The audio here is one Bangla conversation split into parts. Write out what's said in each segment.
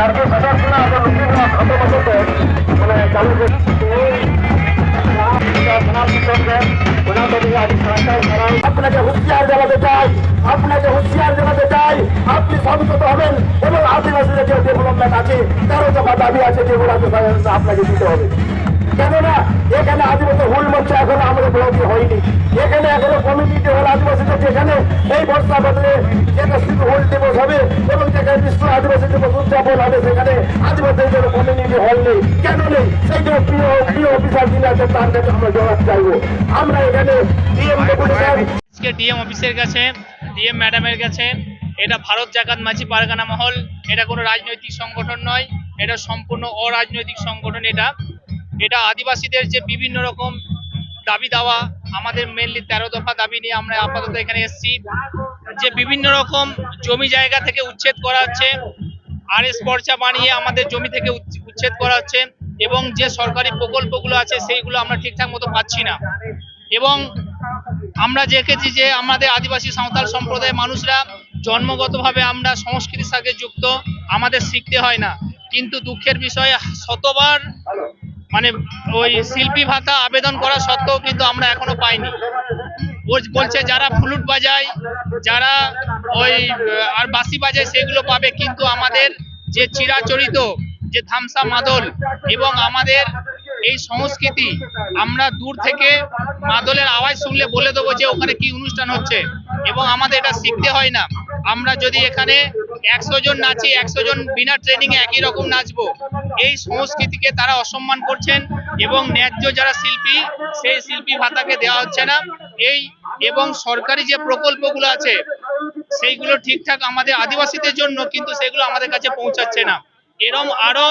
মানে আপনাকে হুঁশিয়ার জানাতে চাই, আপনাকে হুঁশিয়ার জানাতে চাই, আপনি সংযত হবেন এবং আদিবাসীদের যে ডেভেলপমেন্ট আছে, তারও যখন দাবি আছে যেগুলো আপনাকে দিতে হবে। কেননা, এখানে আদিবাসী হুল মোর্চা এখনও আমাদের বিরোধী হয়নি। এখানে এই বর্ষা বদলে যেটা শুধু হুল দিবস হবে এবং যেখানে বিশ্ব আদিবাসী দিবস উদযাপন হবে সেখানে আদিবাসীদের জন্য কমিউনিটি হল নেই। কেন নেই? সেই জন্য প্রিয় প্রিয় অফিসার যিনি আছেন তার কাছে আমরা জবাব চাইব। আমরা এখানে ডিএম আজকে ডিএম অফিসের কাছে ডিএম ম্যাডামের কাছে এটা ভারত জাকাত মাঝি পারগানা মহল। এটা কোনো রাজনৈতিক সংগঠন নয় এটা সম্পূর্ণ অরাজনৈতিক সংগঠন এটা। এটা আদিবাসীদের যে বিভিন্ন রকম দাবি দাওয়া, আমাদের মেনলি তেরো দফা দাবি নিয়ে আমরা আপাতত এখানে এসেছি। যে বিভিন্ন রকম জমি জায়গা থেকে উচ্ছেদ করা হচ্ছে আর এস পর্চা বানিয়ে আমাদের জমি থেকে উচ্ছেদ করা হচ্ছে এবং যে সরকারি প্রকল্পগুলো আছে সেইগুলো আমরা ঠিকঠাক মতো পাচ্ছি না। এবং আমরা দেখেছি যে আমাদের আদিবাসী সাঁওতাল সম্প্রদায়ের মানুষরা জন্মগতভাবে আমরা সংস্কৃতির সাথে যুক্ত, আমাদের শিখতে হয় না। কিন্তু দুঃখের বিষয়ে, শতবার মানে ওই শিল্পী ভাতা আবেদন করা সত্ত্বেও কিন্তু আমরা এখনও পাইনি। বল- বলছে যারা ফ্লুট বাজায়, যারা ওই আর বাসি বাজায় সেগুলো পাবে, কিন্তু আমাদের যে চিরাচরিত, যে থামসা মাদল এবং আমাদের এই সংস্কৃতি, আমরা দূর থেকে মাদলের আওয়াজ শুনলে বলে দেবো যে ওখানে কি অনুষ্ঠান হচ্ছে এবং আমাদের এটা শিখতে হয় না। আমরা যদি এখানে একশো জন নাচি, একশো জন বিনা ট্রেনিং এ একই রকম নাচবো। এই সংস্কৃতিকে তারা অসম্মান করছেন এবং ন্যায্য যারা শিল্পী, সেই শিল্পী ভাতাকে দেওয়া হচ্ছে না। এই এবং সরকারি যে প্রকল্পগুলো আছে, সেইগুলো ঠিকঠাক আমাদের আদিবাসীদের জন্য কিন্তু সেগুলো আমাদের কাছে পৌঁছাচ্ছে না। এরম আরও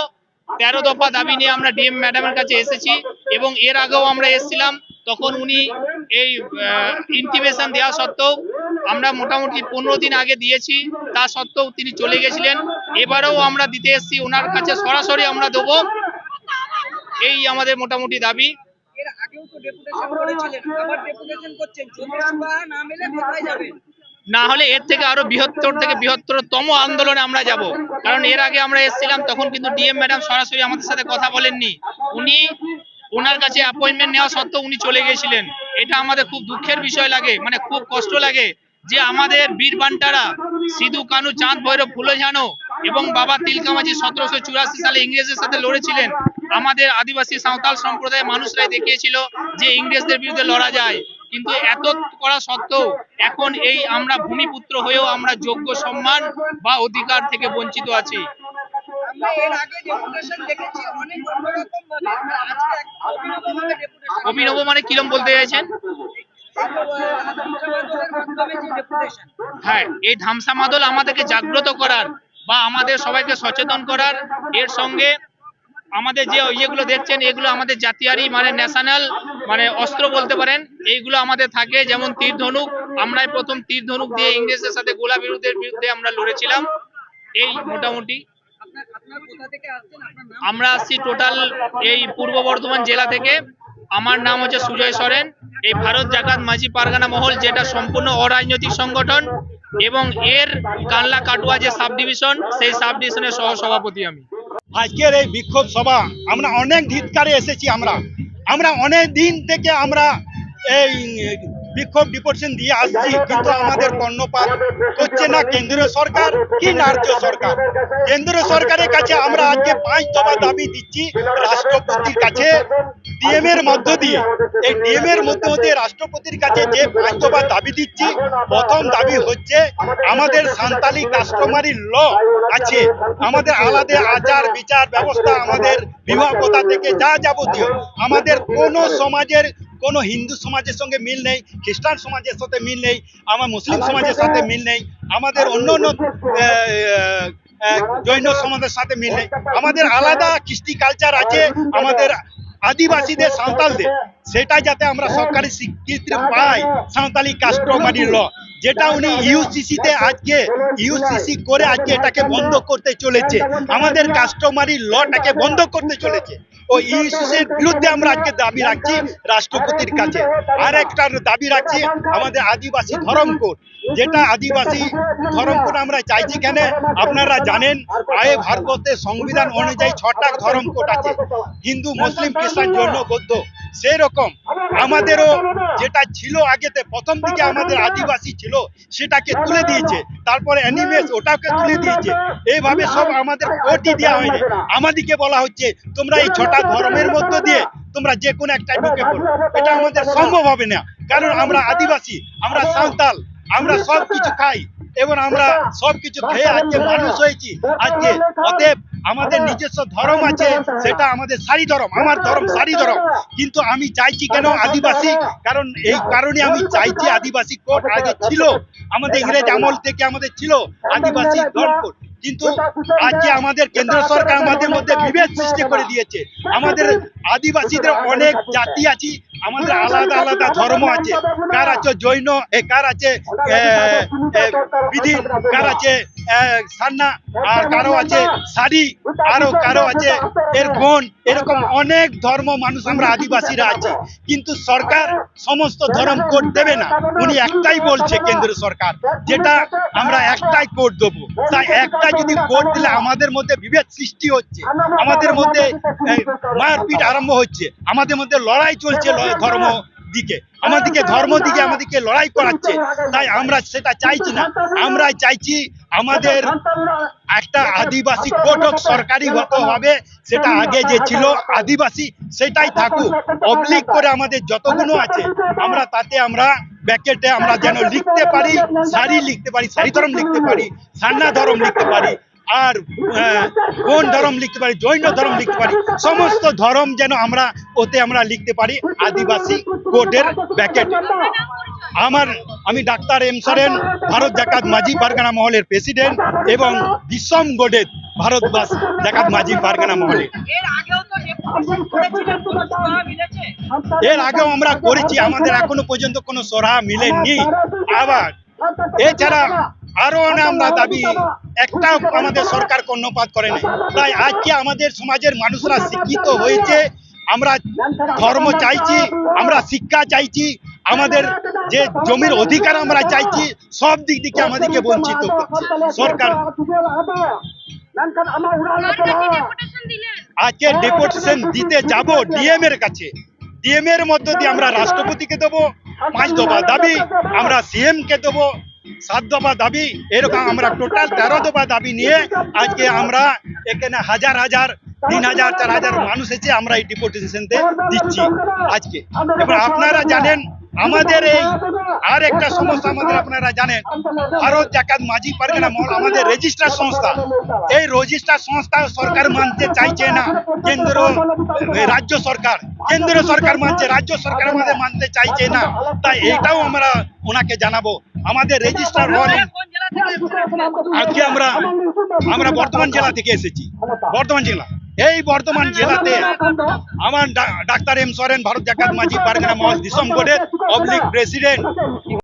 তেরো দফা দাবি নিয়ে আমরা ডিএম ম্যাডামের কাছে এসেছি এবং এর আগেও আমরা এসেছিলাম। তখন উনি এই ইন্টিমেশন দেওয়া সত্ত্বেও আমরা মোটামুটি পনেরো দিন আগে দিয়েছি তা সত্ত্বেও তিনি চলে গেছিলেন। এবারেও আমরা দিতে এসেছি ওনার কাছে সরাসরি আমরা দেবো। এই আমাদের মোটামুটি দাবি। না হলে এর থেকে আরও বৃহত্তর থেকে বৃহত্তরতম আন্দোলনে আমরা যাব। কারণ এর আগে আমরা এসেছিলাম তখন কিন্তু ডিএম ম্যাডাম সরাসরি আমাদের সাথে কথা বলেননি। উনি ওনার কাছে অ্যাপয়েন্টমেন্ট নেওয়া সত্ত্বেও উনি চলে গেছিলেন এটা আমাদের খুব দুঃখের বিষয় লাগে মানে খুব কষ্ট লাগে যে আমাদের বীর বান্টারা, সিধু, কানু, চাঁদ, ভৈরব ফুলে ঝানো এবং বাবা তিলকামাজি সতেরোশো চুরাশি সালে ইংরেজের সাথে লড়েছিলেন। আমাদের আদিবাসী সাঁওতাল সম্প্রদায়ের মানুষরাই দেখিয়েছিল যে ইংরেজদের বিরুদ্ধে লড়া যায়। কিন্তু এত করা সত্ত্বেও এখন এই আমরা ভূমিপুত্র হয়েও আমরা যোগ্য সম্মান বা অধিকার থেকে বঞ্চিত আছি। অভিনবভাবে ডেপুটেশন অভিনব মানে কিরম বলতে চাইছেন? হ্যাঁ এই ধামসা মাদল আমাদেরকে জাগ্রত করার বা আমাদের সবাইকে সচেতন করার, এর সঙ্গে আমাদের যে ইয়েগুলো দেখছেন, এগুলো আমাদের জাতিয়ারি মানে ন্যাশনাল মানে অস্ত্র বলতে পারেন, এইগুলো আমাদের থাকে, যেমন তীর ধনুক আমরাই প্রথম তীর ধনুক দিয়ে ইংরেজদের সাথে গোলা বিরুদ্ধের বিরুদ্ধে আমরা লড়েছিলাম, এই মোটামুটি আপনার আপনার কোথা থেকে আসছেন? আপনার নাম? আমরা আসছি টোটাল এই পূর্ব বর্ধমান জেলা থেকে। আমার নাম হচ্ছে সুজয় সরেন। এই ভারত জাকাত মাঝি পারগানা মহল যেটা সম্পূর্ণ অরাজনৈতিক সংগঠন এবং এর কানলা কাটুয়া যে সাব ডিভিশন সেই সাব ডিভিশনের সহ সভাপতি আমি। আজকের এই বিক্ষোভ সভা আমরা অনেক ধিৎকারে এসেছি আমরা। আমরা অনেক দিন থেকে আমরা এই বিক্ষোভ ডিপোর্শন দিয়ে আসছি, কিন্তু আমাদের কর্ণপাত করছে না কেন্দ্রীয় সরকার কি রাজ্য সরকার? কেন্দ্রীয় সরকারের কাছে আমরা আজকে পাঁচ দফা দাবি দিচ্ছি রাষ্ট্রপতির কাছে। ডিএম এর মধ্য দিয়ে, এই ডিএম এর মধ্য দিয়ে রাষ্ট্রপতির কাছে যে পাঁচ দফা দাবি দিচ্ছি, প্রথম দাবি হচ্ছে আমাদের সান্তালি কাস্টমারি ল আছে। আমাদের আলাদা আচার বিচার ব্যবস্থা আমাদের বিবাহ থেকে যা যাবতীয়, আমাদের কোনো সমাজের কোনো হিন্দু সমাজের সঙ্গে মিল নেই, খ্রিস্টান সমাজের সাথে মিল নেই, আমার মুসলিম সমাজের সাথে মিল নেই, আমাদের অন্য অন্য জৈন সমাজের সাথে মিল নেই। আমাদের আলাদা কৃষ্টি কালচার আছে, আমাদের আদিবাসীদের সাঁওতালদের। সেটা যাতে আমরা সরকারি স্বীকৃতি পাই, সাঁওতালি কাস্টমারি ল। যেটা উনি ইউসিসি তে আজকে ইউসিসি করে আজকে এটাকে বন্ধ করতে চলেছে। আমাদের কাস্টমারি লটাকে বন্ধ করতে চলেছে। ও ইউসিসির বিরুদ্ধে আমরা আজকে দাবি রাখছি রাষ্ট্রপতির কাছে। আর একটা দাবি রাখছি আমাদের আদিবাসী ধরমকোট যেটা আদিবাসী ধরমকোট আমরা চাইছি কেন আপনারা জানেন, আয়ে ভারতের সংবিধান অনুযায়ী ছটা ধরমকোট আছে। হিন্দু, মুসলিম, খ্রিস্টান, জৈন, বৌদ্ধ। সেরকম আমাদেরও যেটা ছিল আগেতে প্রথম দিকে আমাদের আদিবাসী ছিল সেটাকে তুলে দিয়েছে। তারপরে অ্যানিমেস ওটাকে তুলে দিয়েছে। এইভাবে সব আমাদের কোটি দেওয়া হয়নি। আমাদেরকে বলা হচ্ছে তোমরা এই ছটা ধর্মের মধ্য দিয়ে তোমরা যে কোনো একটা ঢুকে পড়ো। এটা আমাদের সম্ভব হবে না। কারণ আমরা আদিবাসী আমরা সাঁওতাল আমরা সব কিছু খাই এবং আমরা সব কিছু খেয়ে আজকে মানুষ হয়েছি। আজকে অতএব আমাদের নিজস্ব ধর্ম আছে সেটা আমাদের সারি ধরম আমার ধর্ম সারি ধরম। কিন্তু আমি চাইছি কেন আদিবাসী? কারণ এই কারণে আমি চাইছি আদিবাসী কোর্ট আগে ছিল। আমাদের ইংরেজ আমল থেকে আমাদের ছিল আদিবাসী ধর্ম কোড কিন্তু আজকে আমাদের কেন্দ্র সরকার আমাদের মধ্যে বিভেদ সৃষ্টি করে দিয়েছে। আমাদের আদিবাসীদের অনেক জাতি আছে আমাদের আলাদা আলাদা ধর্ম আছে। কার আছে জৈন কার আছে বিধি কার আছে সান্না আর কারও আছে শাড়ি আরও কারও আছে এর বোন এরকম অনেক ধর্ম মানুষ আমরা আদিবাসীরা আছি। কিন্তু সরকার সমস্ত ধর্ম কোড দেবে না। উনি একটাই বলছে কেন্দ্র সরকার যেটা আমরা একটাই কোড দেবো। তাই একটা যদি কোড দিলে আমাদের মধ্যে বিভেদ সৃষ্টি হচ্ছে আমাদের মধ্যে মারপিট আরম্ভ হচ্ছে আমাদের মধ্যে লড়াই চলছে ধর্ম দিকে আমাদেরকে ধর্ম দিকে আমাদেরকে লড়াই করাচ্ছে তাই আমরা সেটা চাইছি না আমরা চাইছি আমাদের একটা আদিবাসী কোর্ট হোক সরকারি গত হবে সেটা আগে যে ছিল আদিবাসী সেটাই থাকুক অবলিক করে আমাদের যতগুলো আছে আমরা তাতে আমরা ব্যাকেটে আমরা যেন লিখতে পারি শাড়ি লিখতে পারি শাড়ি ধরম লিখতে পারি, সান্না ধরম লিখতে পারি, আর কোন ধর্ম লিখতে পারি, জৈন ধর্ম লিখতে পারি, সমস্ত ধর্ম যেন আমরা ওতে আমরা লিখতে পারি আদিবাসী কোর্টের ব্যাকেট। আমার, আমি ডাক্তার এম সরেন, ভারত জাকাত মাঝি পারগানা মহলের প্রেসিডেন্ট এবং বিশ্বম গোডেদ ভারতবাস জাকাত মাঝি পারগানা মহলের এর আগেও আমরা করেছি আমাদের এখনও পর্যন্ত কোনো সরাহা মিলেনি। আবার এছাড়া আরও আমরা দাবি একটা আমাদের সরকার কর্ণপাত করে নাই। তাই আজকে আমাদের সমাজের মানুষরা শিক্ষিত হয়েছে আমরা ধর্ম চাইছি আমরা শিক্ষা চাইছি আমাদের যে জমির অধিকার আমরা চাইছি সব দিক থেকে আমাদেরকে বঞ্চিত করছে। সরকার আজকে ডেপুটেশন দিতে যাব ডিএম এর কাছে। ডিএম এর মধ্য দিয়ে আমরা রাষ্ট্রপতিকে দেবো পাঁচ দফা দাবি আমরা সিএম কে দেবো সাত দফা দাবি এরকম আমরা টোটাল তেরো দফা দাবি নিয়ে আজকে আমরা এখানে হাজার হাজার তিন হাজার চার হাজার মানুষ এসে আমরা এই ডিপুটেশনতে দিচ্ছি আজকে। এবার আপনারা জানেন আমাদের এই আর একটা সমস্যা আমাদের আপনারা জানেন ভারত জাকাত মাঝি পারগানা মহল আমাদের রেজিস্ট্রার সংস্থা এই রেজিস্ট্রার সংস্থা সরকার মানতে চাইছে না কেন্দ্র রাজ্য সরকার কেন্দ্র সরকার মানছে রাজ্য সরকার আমাদের মানতে চাইছে না তাই এটাও আমরা ওনাকে জানাব আমাদের রেজিস্ট্রার হন কোন জেলা থেকে এসেছিলেন? আজকে আমরা আমরা বর্ধমান জেলা থেকে এসেছি বর্ধমান জেলা এই বর্তমান জেলাতে আমার ডাক্তার এম সরেন ভারত জাকাত মাঝি পারগানা মহল দিশম বোর্ডের অবলিক প্রেসিডেন্ট।